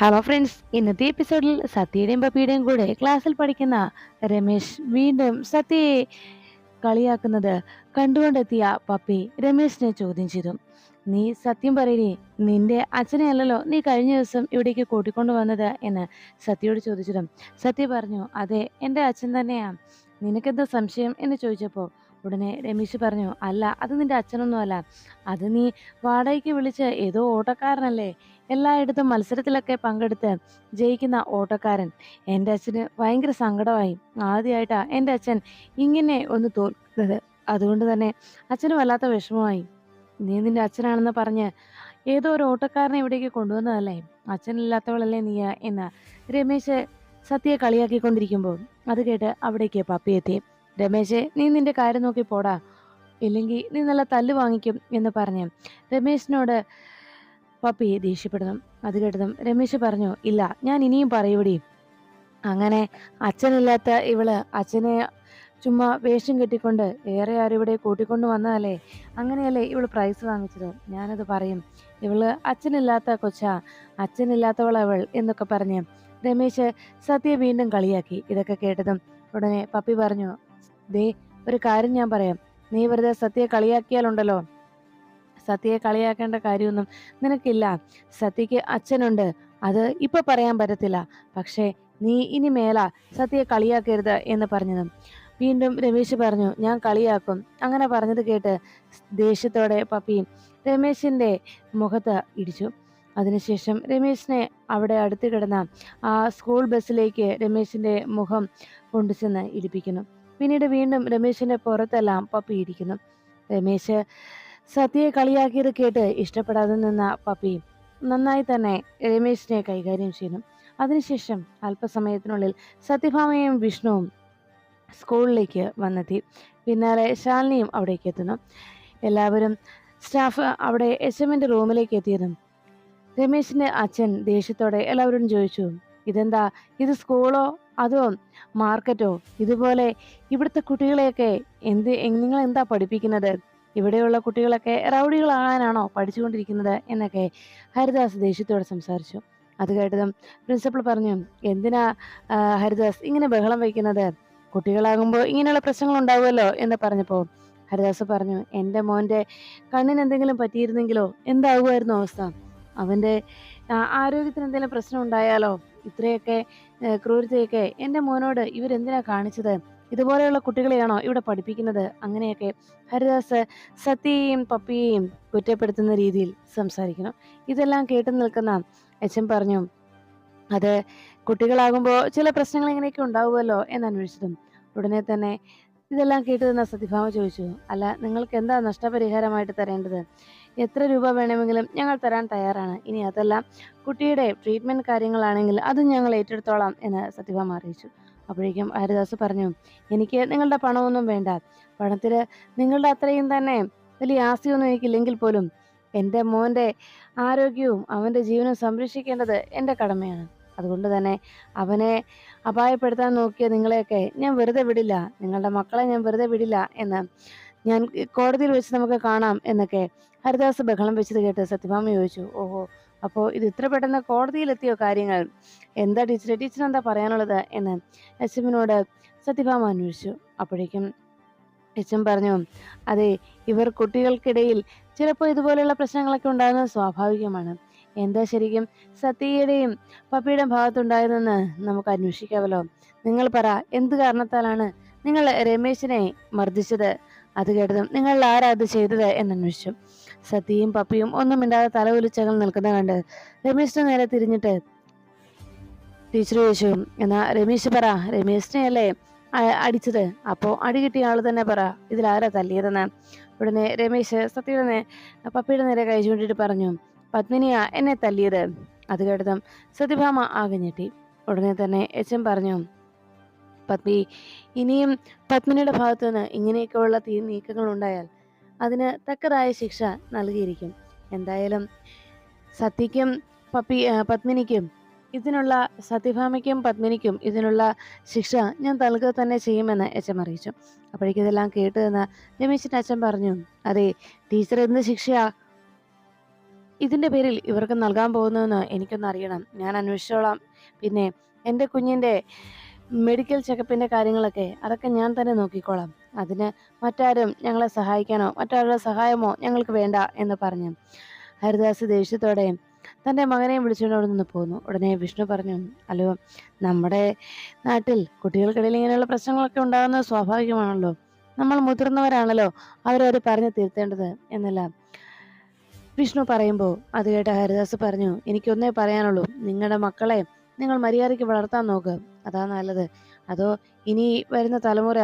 Hello friends ഇന്നത്തെ എപ്പിസോഡിൽ സത്യയുടെയും പപ്പിയുടെയും കൂടെ ക്ലാസ്സിൽ പഠിക്കുന്ന രമേശ് വീണ്ടും സത്യയെ കളിയാക്കുന്നത് കണ്ടുകൊണ്ടെത്തിയ പപ്പി രമേശിനെ ചോദ്യം ചെയ്തു. നീ സത്യം പറയേ നിന്റെ അച്ഛനെ അല്ലല്ലോ നീ കഴിഞ്ഞ ദിവസം ഇവിടേക്ക് കൂട്ടിക്കൊണ്ടു വന്നത്? എന്ന് സത്യയോട് ചോദിച്ചിടും സത്യ പറഞ്ഞു അതെ എന്റെ അച്ഛൻ തന്നെയാ. നിനക്കെന്താ സംശയം? എന്ന് ചോദിച്ചപ്പോൾ ഉടനെ രമേശ് പറഞ്ഞു അല്ല അത് നിന്റെ അച്ഛനൊന്നുമല്ല. അത് നീ വാടകയ്ക്ക് വിളിച്ച് ഏതോ ഓട്ടക്കാരനല്ലേ? എല്ലായിടത്തും മത്സരത്തിലൊക്കെ പങ്കെടുത്ത് ജയിക്കുന്ന ഓട്ടക്കാരൻ. എന്റെ അച്ഛന് ഭയങ്കര സങ്കടമായി. ആദ്യമായിട്ടാ എന്റെ അച്ഛൻ ഇങ്ങനെ ഒന്ന് തോൽക്കുന്നത്. അതുകൊണ്ട് തന്നെ അച്ഛന് വല്ലാത്ത വിഷമമായി. നീ നിന്റെ അച്ഛനാണെന്ന് പറഞ്ഞ് ഏതോ ഒരു ഓട്ടക്കാരനെ ഇവിടേക്ക് കൊണ്ടുവന്നതല്ലേ? അച്ഛനില്ലാത്തവളല്ലേ നീ എന്ന് രമേശ് സത്യയെ കളിയാക്കിക്കൊണ്ടിരിക്കുമ്പോൾ അത് കേട്ട് അവിടേക്ക് പപ്പി എത്തി. രമേശ് നീ നിന്റെ കാര്യം നോക്കി പോടാ. ഇല്ലെങ്കിൽ നീ നല്ല തല്ല് വാങ്ങിക്കും എന്ന് പറഞ്ഞു രമേശിനോട് പപ്പി ദേഷ്യപ്പെടുന്നു. അത് കേട്ടതും രമേശ് പറഞ്ഞു ഇല്ല ഞാൻ ഇനിയും പറയൂടി. അങ്ങനെ അച്ഛനില്ലാത്ത ഇവൾ അച്ഛനെ ചുമ്മാ വേഷം കെട്ടിക്കൊണ്ട് ഏറെ ആരും ഇവിടെ കൂട്ടിക്കൊണ്ട് വന്നതല്ലേ? അങ്ങനെയല്ലേ ഇവൾ പ്രൈസ് വാങ്ങിച്ചത്? ഞാനത് പറയും. ഇവൾ അച്ഛനില്ലാത്ത കൊച്ച അച്ഛനില്ലാത്തവളവൾ എന്നൊക്കെ പറഞ്ഞ് രമേശ് സത്യ വീണ്ടും കളിയാക്കി. ഇതൊക്കെ കേട്ടതും ഉടനെ പപ്പി പറഞ്ഞു ദേ ഒരു കാര്യം ഞാൻ പറയാം. നീ വെറുതെ സത്യയെ കളിയാക്കിയാലുണ്ടല്ലോ. സത്യയെ കളിയാക്കേണ്ട കാര്യമൊന്നും നിനക്കില്ല. സത്യക്ക് അച്ഛനുണ്ട്. അത് ഇപ്പൊ പറയാൻ പറ്റത്തില്ല. പക്ഷേ നീ ഇനി മേല സത്യയെ കളിയാക്കരുത് എന്ന് പറഞ്ഞതും. വീണ്ടും രമേശ് പറഞ്ഞു ഞാൻ കളിയാക്കും. അങ്ങനെ പറഞ്ഞത് കേട്ട് ദേഷ്യത്തോടെ പപ്പിയും രമേശിന്റെ മുഖത്ത് ഇടിച്ചു. അതിനുശേഷം രമേശിനെ അവിടെ അടുത്ത് കിടന്ന ആ സ്കൂൾ ബസ്സിലേക്ക് രമേശിന്റെ മുഖം കൊണ്ടുചെന്ന് ഇടിപ്പിക്കുന്നു. പിന്നീട് വീണ്ടും രമേശിന്റെ പുറത്തെല്ലാം പപ്പി ഇരിക്കുന്നു രമേശ് സത്യയെ കളിയാക്കിയത് കേട്ട് ഇഷ്ടപ്പെടാതെ നിന്ന പപ്പി നന്നായി തന്നെ രമേശിനെ കൈകാര്യം ചെയ്യുന്നു. അതിനുശേഷം അല്പസമയത്തിനുള്ളിൽ സത്യഭാമയും വിഷ്ണുവും സ്കൂളിലേക്ക് വന്നെത്തി. പിന്നാലെ ശാലിനിയും അവിടേക്ക് എത്തുന്നു. എല്ലാവരും സ്റ്റാഫ് അവിടെ എച്ച് എമ്മിന്റെ റൂമിലേക്ക് എത്തിയതും രമേശിന്റെ അച്ഛൻ ദേഷ്യത്തോടെ എല്ലാവരോടും ചോദിച്ചു ഇതെന്താ? ഇത് സ്കൂളോ? അതോ മാർക്കറ്റോ? ഇതുപോലെ ഇവിടുത്തെ കുട്ടികളെയൊക്കെ എന്ത് നിങ്ങൾ എന്താ പഠിപ്പിക്കുന്നത്? ഇവിടെയുള്ള കുട്ടികളൊക്കെ റൗഡികളാകാനാണോ പഠിച്ചുകൊണ്ടിരിക്കുന്നത്? എന്നൊക്കെ ഹരിദാസ് ദേഷ്യത്തോടെ സംസാരിച്ചു. അത് കേട്ടതും പ്രിൻസിപ്പൾ പറഞ്ഞു എന്തിനാ ഹരിദാസ് ഇങ്ങനെ ബഹളം വയ്ക്കുന്നത്? കുട്ടികളാകുമ്പോൾ ഇങ്ങനെയുള്ള പ്രശ്നങ്ങൾ ഉണ്ടാവുമല്ലോ? എന്ന് പറഞ്ഞപ്പോൾ ഹരിദാസ് പറഞ്ഞു എന്റെ മോന്റെ കണ്ണിന് എന്തെങ്കിലും പറ്റിയിരുന്നെങ്കിലോ? എന്താകുമായിരുന്നു അവസ്ഥ? അവന്റെ ആരോഗ്യത്തിന് എന്തെങ്കിലും പ്രശ്നം ഉണ്ടായാലോ? ഇത്രയൊക്കെ ക്രൂരതയൊക്കെ എന്റെ മോനോട് ഇവരെന്തിനാ കാണിച്ചത്? ഇതുപോലെയുള്ള കുട്ടികളെയാണോ ഇവിടെ പഠിപ്പിക്കുന്നത്? അങ്ങനെയൊക്കെ ഹരിദാസ് സത്യയെയും പപ്പിയെയും കുറ്റപ്പെടുത്തുന്ന രീതിയിൽ സംസാരിക്കണം ഇതെല്ലാം കേട്ടു നിൽക്കുന്ന എച്ച് പറഞ്ഞു അത് കുട്ടികളാകുമ്പോൾ ചില പ്രശ്നങ്ങൾ ഇങ്ങനെയൊക്കെ ഉണ്ടാവുമല്ലോ എന്ന് അന്വേഷിച്ചതും. ഉടനെ തന്നെ ഇതെല്ലാം കേട്ടു നിന്ന സത്യഭാമ ചോദിച്ചു അല്ല നിങ്ങൾക്ക് എന്താ നഷ്ടപരിഹാരമായിട്ട് തരേണ്ടത്? എത്ര രൂപ വേണമെങ്കിലും ഞങ്ങൾ തരാൻ തയ്യാറാണ്. ഇനി അതെല്ലാം കുട്ടിയുടെ ട്രീറ്റ്മെന്റ് കാര്യങ്ങളാണെങ്കിൽ അതും ഞങ്ങൾ ഏറ്റെടുത്തോളാം എന്ന് സത്യഭാമ അറിയിച്ചു. അപ്പോഴേക്കും ഹരിദാസ് പറഞ്ഞു എനിക്ക് നിങ്ങളുടെ പണമൊന്നും വേണ്ട. പണത്തിൽ നിങ്ങളുടെ അത്രയും തന്നെ വലിയ ആസ്തിയൊന്നും എനിക്കില്ലെങ്കിൽ പോലും എന്റെ മോന്റെ ആരോഗ്യവും അവന്റെ ജീവനും സംരക്ഷിക്കേണ്ടത് എന്റെ കടമയാണ്. അതുകൊണ്ട് തന്നെ അവനെ അപായപ്പെടുത്താൻ നോക്കിയ നിങ്ങളെയൊക്കെ ഞാൻ വെറുതെ വിടില്ല. നിങ്ങളുടെ മക്കളെ ഞാൻ വെറുതെ വിടില്ല എന്ന് ഞാൻ കോടതിയിൽ വെച്ച് നമുക്ക് കാണാം എന്നൊക്കെ ഹരിദാസ് ബഹളം വെച്ചത് കേട്ട് സത്യഭാമ ചോദിച്ചു ഓഹോ അപ്പോൾ ഇത് ഇത്ര പെട്ടെന്ന് കോടതിയിലെത്തിയോ കാര്യങ്ങൾ? എന്താ ടീച്ചറെ ടീച്ചർ എന്താ പറയാനുള്ളത്? എന്ന് എച്ച് എമ്മിനോട് സത്യഭാമ അന്വേഷിച്ചു. അപ്പോഴേക്കും എച്ച് എം പറഞ്ഞു അതെ ഇവർ കുട്ടികൾക്കിടയിൽ ചിലപ്പോൾ ഇതുപോലെയുള്ള പ്രശ്നങ്ങളൊക്കെ ഉണ്ടാകുന്നത് സ്വാഭാവികമാണ്. എന്താ ശരിക്കും സത്യയുടെയും പപ്പിയുടെയും ഭാഗത്തുണ്ടായതെന്ന് നമുക്ക് അന്വേഷിക്കാമല്ലോ. നിങ്ങൾ പറ എന്ത് കാരണത്താലാണ് നിങ്ങൾ രമേശിനെ മർദ്ദിച്ചത്? അത് കേട്ടതും നിങ്ങൾ ആരാ അത് ചെയ്തത് എന്ന് അന്വേഷിച്ചു. സത്യയും പപ്പിയും ഒന്നും മിണ്ടാതെ തല ഒലിച്ചകൾ നിൽക്കുന്ന കണ്ട് രമേശിന് നേരെ തിരിഞ്ഞിട്ട് ടീച്ചർ ചോദിച്ചു എന്നാ രമേശ് പറ രമേശിനെ അല്ലേ അടിച്ചത്? അപ്പോ അടി കിട്ടിയ ആൾ തന്നെ പറ ഇതിലാരാ തല്ലിയതെന്ന്. ഉടനെ രമേശ് സത്യയുടെ പപ്പിയുടെ നേരെ കൈ ചൂണ്ടിട്ട് പറഞ്ഞു പത്മിനിയാ എന്നെ തല്ലിയത്? അത് കേട്ടതും സത്യഭാമ ആകെ ഞെട്ടി. ഉടനെ തന്നെ എച്ച് എം പറഞ്ഞു പത്മി ഇനിയും പത്മിനിയുടെ ഭാഗത്തു നിന്ന് ഇങ്ങനെയൊക്കെയുള്ള തീ നീക്കങ്ങൾ ഉണ്ടായാൽ അതിന് തക്കതായ ശിക്ഷ നൽകിയിരിക്കും. എന്തായാലും സത്യയ്ക്കും പപ്പി പത്മിനിക്കും ഇതിനുള്ള സത്യഭാമയ്ക്കും പത്മിനിക്കും ഇതിനുള്ള ശിക്ഷ ഞാൻ നൽകുക തന്നെ ചെയ്യുമെന്ന് അച്ഛൻ അറിയിച്ചു. അപ്പോഴേക്കും ഇതെല്ലാം കേട്ടു എന്ന് രമേശിന്റെ അച്ഛൻ പറഞ്ഞു അതെ ടീച്ചർ എന്ത് ശിക്ഷയാ? ഇതിന്റെ പേരിൽ ഇവർക്ക് നൽകാൻ പോകുന്നതെന്ന് എനിക്കൊന്ന് അറിയണം. ഞാൻ അന്വേഷിച്ചോളാം. പിന്നെ എന്റെ കുഞ്ഞിന്റെ മെഡിക്കൽ ചെക്കപ്പിന്റെ കാര്യങ്ങളൊക്കെ അതൊക്കെ ഞാൻ തന്നെ നോക്കിക്കോളാം. അതിന് മറ്റാരും ഞങ്ങളെ സഹായിക്കാനോ മറ്റാരുടെ സഹായമോ ഞങ്ങൾക്ക് വേണ്ട എന്ന് പറഞ്ഞു. ഹരിദാസ് ദേഷ്യത്തോടെ തന്റെ മകനെയും വിളിച്ചുകൊണ്ട് അവിടെ നിന്ന് പോന്നു. ഉടനെ വിഷ്ണു പറഞ്ഞു അല്ലോ നമ്മുടെ നാട്ടിൽ കുട്ടികൾക്കിടയിൽ ഇങ്ങനെയുള്ള പ്രശ്നങ്ങളൊക്കെ ഉണ്ടാകുന്നത് സ്വാഭാവികമാണല്ലോ. നമ്മൾ മുതിർന്നവരാണല്ലോ അവരത് പറഞ്ഞു തീർത്തേണ്ടത് എന്നല്ല. വിഷ്ണു പറയുമ്പോൾ അത് കേട്ട ഹരിദാസ് പറഞ്ഞു എനിക്കൊന്നേ പറയാനുള്ളൂ. നിങ്ങളുടെ മക്കളെ നിങ്ങൾ മര്യാദയ്ക്ക് വളർത്താൻ നോക്ക്. അതാ നല്ലത്. അതോ ഇനി വരുന്ന തലമുറ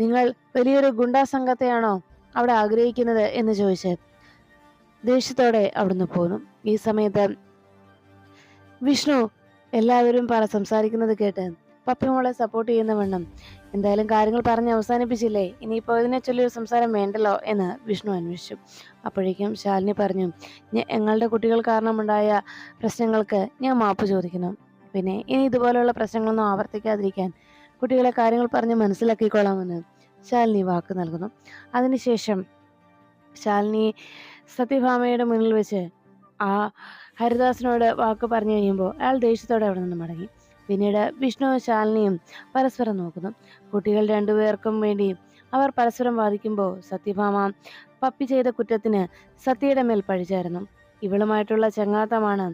നിങ്ങൾ വലിയൊരു ഗുണ്ടാ സംഘത്തെയാണോ അവിടെ ആഗ്രഹിക്കുന്നത് എന്ന് ചോദിച്ച് ദേഷ്യത്തോടെ അവിടുന്ന് പോന്നു. ഈ സമയത്ത് വിഷ്ണു എല്ലാവരും പറ സംസാരിക്കുന്നത് കേട്ട് പപ്പിമോളെ സപ്പോർട്ട് ചെയ്യുന്ന വണ്ണം എന്തായാലും കാര്യങ്ങൾ പറഞ്ഞ് അവസാനിപ്പിച്ചില്ലേ? ഇനിയിപ്പോൾ ഇതിനെ ചൊല്ലിയൊരു സംസാരം വേണ്ടല്ലോ എന്ന് വിഷ്ണു അന്വേഷിച്ചു. അപ്പോഴേക്കും ശാലിനി പറഞ്ഞു ഞങ്ങളുടെ കുട്ടികൾ കാരണമുണ്ടായ പ്രശ്നങ്ങൾക്ക് ഞാൻ മാപ്പ് ചോദിക്കുന്നു. പിന്നെ ഇനി ഇതുപോലെയുള്ള പ്രശ്നങ്ങളൊന്നും ആവർത്തിക്കാതിരിക്കാൻ കുട്ടികളെ കാര്യങ്ങൾ പറഞ്ഞ് മനസ്സിലാക്കിക്കൊള്ളാമെന്ന് ശാലിനി വാക്ക് നൽകുന്നു. അതിനുശേഷം ശാലിനി സത്യഭാമയുടെ മുന്നിൽ വെച്ച് ആ ഹരിദാസിനോട് വാക്ക് പറഞ്ഞു കഴിയുമ്പോൾ അയാൾ ദേഷ്യത്തോടെ അവിടെ നിന്ന് മടങ്ങി. പിന്നീട് വിഷ്ണുവും ശാലിനിയും പരസ്പരം നോക്കുന്നു. കുട്ടികൾ രണ്ടുപേർക്കും വേണ്ടി അവർ പരസ്പരം വാദിക്കുമ്പോൾ സത്യഭാമ പപ്പി ചെയ്ത കുറ്റത്തിന് സത്യയുടെ മേൽ പഴിച്ചായിരുന്നു ഇവളുമായിട്ടുള്ള ചങ്ങാത്തമാണ്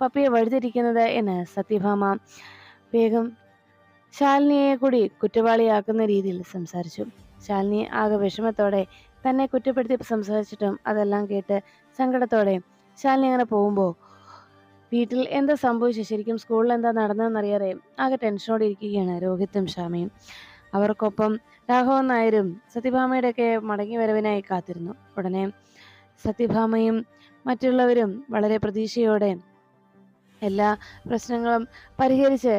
പപ്പിയെ വഴിതിരിക്കുന്നത് എന്ന് സത്യഭാമ വേഗം ശാലിനിയെ കൂടി കുറ്റവാളിയാക്കുന്ന രീതിയിൽ സംസാരിച്ചു. ശാലിനി ആകെ വിഷമത്തോടെ തന്നെ കുറ്റപ്പെടുത്തി സംസാരിച്ചിട്ടും അതെല്ലാം കേട്ട് സങ്കടത്തോടെ ശാലിനി അങ്ങനെ പോകുമ്പോൾ വീട്ടിൽ എന്താ സംഭവിച്ചു? ശരിക്കും സ്കൂളിൽ എന്താ നടന്നതെന്നറിയാതെ ആകെ ടെൻഷനോടെ ഇരിക്കുകയാണ് രോഹിത്തും ഷാമയും അവർക്കൊപ്പം രാഘവൻ നായരും സത്യഭാമയുടെയൊക്കെ മടങ്ങി വരവിനായി കാത്തിരുന്നു. ഉടനെ സത്യഭാമയും മറ്റുള്ളവരും വളരെ പ്രതീക്ഷയോടെ എല്ലാ പ്രശ്നങ്ങളും പരിഹരിച്ച്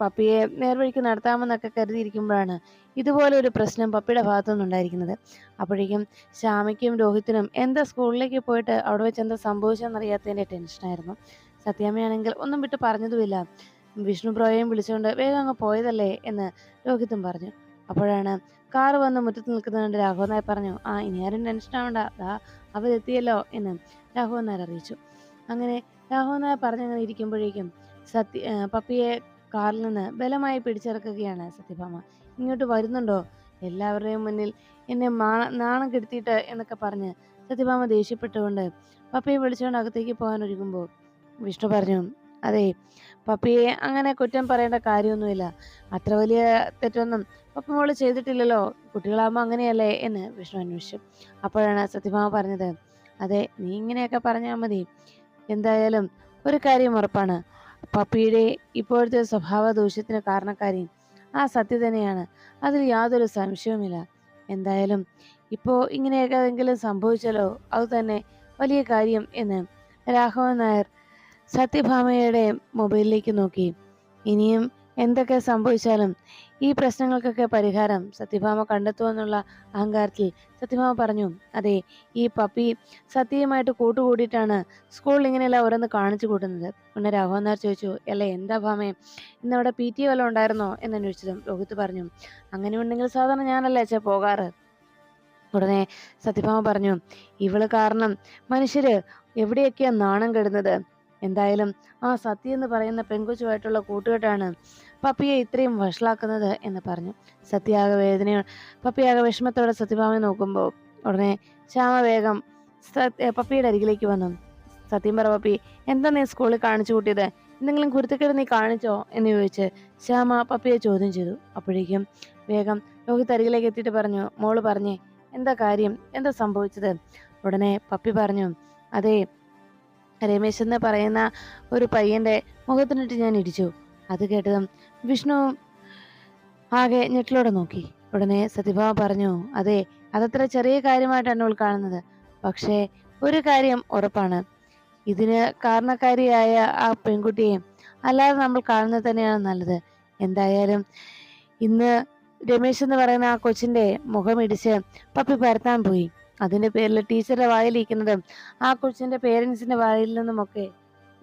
പപ്പിയെ നേർവഴിക്ക് നടത്താമെന്നൊക്കെ കരുതിയിരിക്കുമ്പോഴാണ് ഇതുപോലെ ഒരു പ്രശ്നം പപ്പിയുടെ ഭാഗത്തു നിന്നുണ്ടായിരിക്കുന്നത് അപ്പോഴേക്കും ശ്യാമയ്ക്കും രോഹിത്തിനും എന്താ സ്കൂളിലേക്ക് പോയിട്ട് അവിടെ വെച്ച് എന്താ സംഭവിച്ചെന്നറിയാത്തതിന്റെ ടെൻഷനായിരുന്നു. സത്യാമ്മയാണെങ്കിൽ ഒന്നും വിട്ട് പറഞ്ഞതുമില്ല. വിഷ്ണു ബ്രോയെയും വിളിച്ചുകൊണ്ട് വേഗം അങ്ങ് പോയതല്ലേ എന്ന് രോഹിത്തും പറഞ്ഞു. അപ്പോഴാണ് കാർ വന്ന് മുറ്റത്ത് നിൽക്കുന്നതുകൊണ്ട് രാഘവനായി പറഞ്ഞു ആ ഇനി ആരും ടെൻഷൻ ആവണ്ട ദാ അവരെത്തിയല്ലോ എന്ന് രാഘവൻ നായർ അറിയിച്ചു. അങ്ങനെ രാഘവൻ നായർ പറഞ്ഞങ്ങനെ ഇരിക്കുമ്പോഴേക്കും സത്യ പപ്പിയെ കാറിൽ നിന്ന് ബലമായി പിടിച്ചിറക്കുകയാണ് സത്യഭാമ. ഇങ്ങോട്ട് വരുന്നുണ്ടോ? എല്ലാവരുടെയും മുന്നിൽ എന്നെ നാണം കെടുത്തിയിട്ട് എന്നൊക്കെ പറഞ്ഞ് സത്യഭാമ ദേഷ്യപ്പെട്ടുകൊണ്ട് പപ്പിയെ വിളിച്ചുകൊണ്ട് അകത്തേക്ക് പോകാൻ ഒരുങ്ങുമ്പോൾ വിഷ്ണു പറഞ്ഞു അതെ. പപ്പിയെ അങ്ങനെ കുറ്റം പറയേണ്ട കാര്യമൊന്നുമില്ല. അത്ര വലിയ തെറ്റൊന്നും പപ്പ മോൾ ചെയ്തിട്ടില്ലല്ലോ. കുട്ടികളാകുമ്പോൾ അങ്ങനെയല്ലേ എന്ന് വിഷ്ണു അന്വേഷിച്ചു. അപ്പോഴാണ് സത്യഭാമ പറഞ്ഞത്. അതെ നീ ഇങ്ങനെയൊക്കെ പറഞ്ഞാൽ മതി. എന്തായാലും ഒരു കാര്യം ഉറപ്പാണ്. പപ്പിയുടെ ഇപ്പോഴത്തെ സ്വഭാവ ദൂഷ്യത്തിന് കാരണക്കാരി ആ സത്യ തന്നെയാണ്. അതിൽ യാതൊരു സംശയവുമില്ല. എന്തായാലും ഇപ്പോൾ ഇങ്ങനെയൊക്കെ എന്തെങ്കിലും സംഭവിച്ചാലോ? അത് തന്നെ വലിയ കാര്യം എന്ന് രാഘവൻ നായർ സത്യഭാമയുടെ മൊബൈലിലേക്ക് നോക്കി. ഇനിയും എന്തൊക്കെ സംഭവിച്ചാലും ഈ പ്രശ്നങ്ങൾക്കൊക്കെ പരിഹാരം സത്യഭാമ കണ്ടെത്തുമെന്നുള്ള അഹങ്കാരത്തിൽ സത്യഭാമ പറഞ്ഞു അതെ ഈ പപ്പി സത്യമായിട്ട് കൂട്ടുകൂടിയിട്ടാണ് സ്കൂളിൽ ഇങ്ങനെയല്ല ഓരോന്ന് കാണിച്ചു കൂട്ടുന്നത്. പിന്നെ രാഘവന്നാർ ചോദിച്ചു അല്ല എന്താ ഭാമേ? ഇന്നവിടെ പി ടി വല്ലതും ഉണ്ടായിരുന്നോ? എന്ന് അന്വേഷിച്ചതും രോഹിത് പറഞ്ഞു അങ്ങനെ ഉണ്ടെങ്കിൽ സാധാരണ ഞാനല്ലേ അച്ഛാ പോകാറ്? ഉടനെ സത്യഭാമ പറഞ്ഞു ഇവൾ കാരണം മനുഷ്യര് എവിടെയൊക്കെയാ നാണം കെടുന്നത്? എന്തായാലും ആ സത്യ എന്ന് പറയുന്ന പെൺകൊച്ചുമായിട്ടുള്ള കൂട്ടുകെട്ടാണ് പപ്പിയെ ഇത്രയും വഷളാക്കുന്നത് എന്ന് പറഞ്ഞു. സത്യാക വേദന പപ്പിയാകെ വിഷമത്തോടെ സത്യഭാമയെ നോക്കുമ്പോൾ ഉടനെ ശ്യാമ വേഗം പപ്പിയുടെ അരികിലേക്ക് വന്നു. സത്യം പറ പപ്പി എന്താ നീ സ്കൂളിൽ കാണിച്ചു കൂട്ടിയത്? എന്തെങ്കിലും കുരുത്തക്കേട് നീ കാണിച്ചോ? എന്ന് ചോദിച്ച് ശ്യാമ പപ്പിയെ ചോദ്യം ചെയ്തു. അപ്പോഴേക്കും വേഗം രോഹിത് അരികിലേക്ക് എത്തിയിട്ട് പറഞ്ഞു മോൾ പറഞ്ഞേ എന്താ കാര്യം? എന്താ സംഭവിച്ചത്? ഉടനെ പപ്പി പറഞ്ഞു അതെ രമേശ് എന്ന് പറയുന്ന ഒരു പയ്യന്റെ മുഖത്തിനിട്ട് ഞാൻ ഇടിച്ചു. അത് കേട്ടതും വിഷ്ണു ആകെ ഞെട്ടിലൂടെ നോക്കി. ഉടനെ സത്യഭാമ പറഞ്ഞു അതെ അതത്ര ചെറിയ കാര്യമായിട്ടാണ് അവൾ കാണുന്നത്. പക്ഷേ ഒരു കാര്യം ഉറപ്പാണ്. ഇതിന് കാരണക്കാരിയായ ആ പെൺകുട്ടിയെ അല്ലാതെ നമ്മൾ കാണുന്നത് തന്നെയാണ് നല്ലത്. എന്തായാലും ഇന്ന് രമേശ് എന്ന് പറയുന്ന ആ കൊച്ചിന്റെ മുഖമിടിച്ച് പപ്പി പരത്താൻ പോയി. അതിന്റെ പേരിൽ ടീച്ചറുടെ വായിലിരിക്കുന്നതും ആ കൊച്ചിന്റെ പേരൻസിന്റെ വായിൽ നിന്നുമൊക്കെ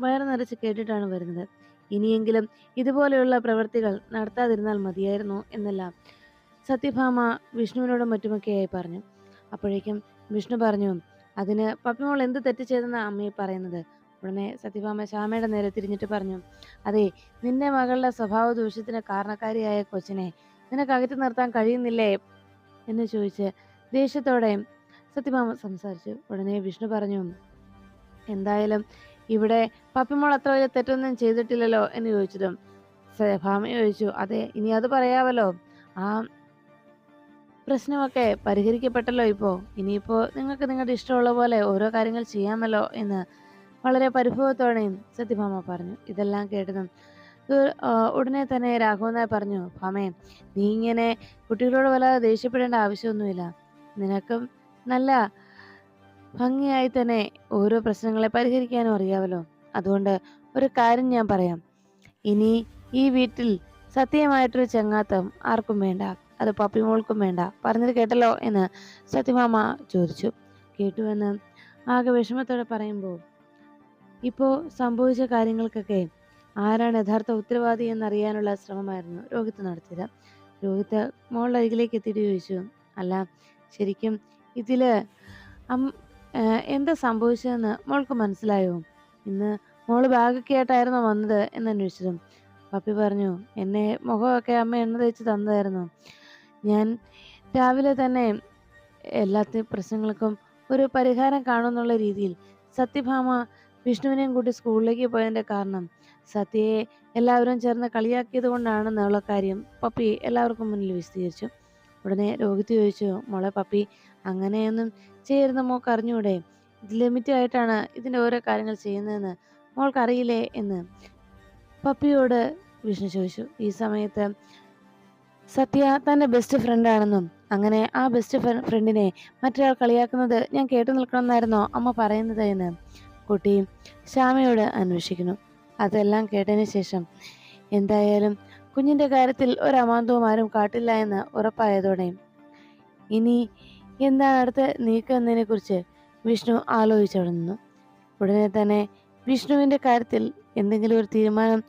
വയറ് നിറച്ച് കേട്ടിട്ടാണ് വരുന്നത്. ഇനിയെങ്കിലും ഇതുപോലെയുള്ള പ്രവൃത്തികൾ നടത്താതിരുന്നാൽ മതിയായിരുന്നു എന്നെല്ലാം സത്യഭാമ വിഷ്ണുവിനോടും മറ്റുമൊക്കെയായി പറഞ്ഞു. അപ്പോഴേക്കും വിഷ്ണു പറഞ്ഞു അതിന് പപ്പിമോൾ എന്ത് തെറ്റ് ചെയ്തെന്ന അമ്മയെ പറയുന്നത്? ഉടനെ സത്യഭാമ ശ്യാമയുടെ നേരെ തിരിഞ്ഞിട്ട് പറഞ്ഞു അതെ നിന്റെ മകളുടെ സ്വഭാവ ദൂഷ്യത്തിന് കാരണക്കാരിയായ കൊച്ചിനെ നിനക്ക് അകറ്റി നിർത്താൻ കഴിയുന്നില്ലേ? എന്ന് ചോദിച്ച് ദേഷ്യത്തോടെ സത്യഭാമ സംസാരിച്ചു. ഉടനെ വിഷ്ണു പറഞ്ഞു എന്തായാലും ഇവിടെ പപ്പിമോൾ അത്ര വലിയ തെറ്റൊന്നും ചെയ്തിട്ടില്ലല്ലോ എന്ന് ചോദിച്ചതും സത്യഭാമ ചോദിച്ചു അതെ ഇനി അത് പറയാമല്ലോ ആ പ്രശ്നമൊക്കെ പരിഹരിക്കപ്പെട്ടല്ലോ ഇപ്പോൾ ഇനിയിപ്പോൾ നിങ്ങൾക്ക് നിങ്ങളുടെ ഇഷ്ടമുള്ള പോലെ ഓരോ കാര്യങ്ങൾ ചെയ്യാമല്ലോ എന്ന് വളരെ പരിഭവത്തോടെയും സത്യഭാമ പറഞ്ഞു. ഇതെല്ലാം കേട്ടതും ഉടനെ തന്നെ രാഘവനായ പറഞ്ഞു ഭാമേ നീ ഇങ്ങനെ കുട്ടികളോട് വല്ലാതെ ദേഷ്യപ്പെടേണ്ട ആവശ്യമൊന്നുമില്ല. നിനക്കും നല്ല ഭംഗിയായി തന്നെ ഓരോ പ്രശ്നങ്ങളെ പരിഹരിക്കാനും അറിയാമല്ലോ അതുകൊണ്ട് ഒരു കാര്യം ഞാൻ പറയാം. ഇനി ഈ വീട്ടിൽ സത്യമായിട്ടൊരു ചങ്ങാത്തം ആർക്കും വേണ്ട. അത് പപ്പി മോൾക്കും വേണ്ട. പറഞ്ഞത് കേട്ടല്ലോ എന്ന് സത്യമാമ ചോദിച്ചു. കേട്ടുവെന്ന് ആകെ വിഷമത്തോടെ പറയുമ്പോൾ ഇപ്പോൾ സംഭവിച്ച കാര്യങ്ങൾക്കൊക്കെ ആരാണ് യഥാർത്ഥ ഉത്തരവാദി എന്നറിയാനുള്ള ശ്രമമായിരുന്നു രോഹിത് നടത്തിയത്. രോഹിത് മോളുടെ അരികിലേക്ക് എത്തിയിട്ട് ചോദിച്ചു. അല്ല ശരിക്കും ഏഹ് എന്താ സംഭവിച്ചതെന്ന് മോൾക്ക് മനസ്സിലായോ? ഇന്ന് മോൾ ബാഗൊക്കെ ആയിട്ടായിരുന്നോ വന്നത് എന്ന് അന്വേഷിച്ചതും പപ്പി പറഞ്ഞു എന്നെ മുഖമൊക്കെ അമ്മ എണ്ണ തേച്ച് തന്നതായിരുന്നു. ഞാൻ രാവിലെ തന്നെ എല്ലാത്ത പ്രശ്നങ്ങൾക്കും ഒരു പരിഹാരം കാണുമെന്നുള്ള രീതിയിൽ സത്യഭാമ വിഷ്ണുവിനെയും കൂട്ടി സ്കൂളിലേക്ക് പോയതിന്റെ കാരണം സത്യയെ എല്ലാവരും ചേർന്ന് കളിയാക്കിയത് കൊണ്ടാണെന്നുള്ള കാര്യം പപ്പി എല്ലാവർക്കും മുന്നിൽ വിശദീകരിച്ചു. ഉടനെ രോഹിത് ചോദിച്ചു മോളെ പപ്പി അങ്ങനെയൊന്നും ചെയ്യരുന്ന മോൾക്ക് അറിഞ്ഞൂടെ ഇത് ലിമിറ്റ് ആയിട്ടാണ് ഇതിന്റെ ഓരോ കാര്യങ്ങൾ ചെയ്യുന്നതെന്ന് മോൾക്കറിയില്ലേ? എന്ന് പപ്പിയോട് വിഷ്ണു ചോദിച്ചു. ഈ സമയത്ത് സത്യ തന്റെ ബെസ്റ്റ് ഫ്രണ്ടാണെന്നും അങ്ങനെ ആ ബെസ്റ്റ് ഫ്രണ്ടിനെ മറ്റൊരാൾ കളിയാക്കുന്നത് ഞാൻ കേട്ടു നിൽക്കണമെന്നായിരുന്നോ അമ്മ പറയുന്നത്? എന്ന് കുട്ടി ശ്യാമയോട് അന്വേഷിക്കുന്നു. അതെല്ലാം കേട്ടതിന് ശേഷം എന്തായാലും കുഞ്ഞിന്റെ കാര്യത്തിൽ ഒരു അമാന്തവും ആരും കാട്ടില്ല എന്ന് ഉറപ്പായതോടെ. ഇനി എന്താണ് അടുത്ത നീക്കുന്നതിനെ കുറിച്ച് വിഷ്ണു ആലോചിച്ചു ഉടനെ തന്നെ വിഷ്ണുവിന്റെ കാര്യത്തിൽ എന്തെങ്കിലും ഒരു തീരുമാനം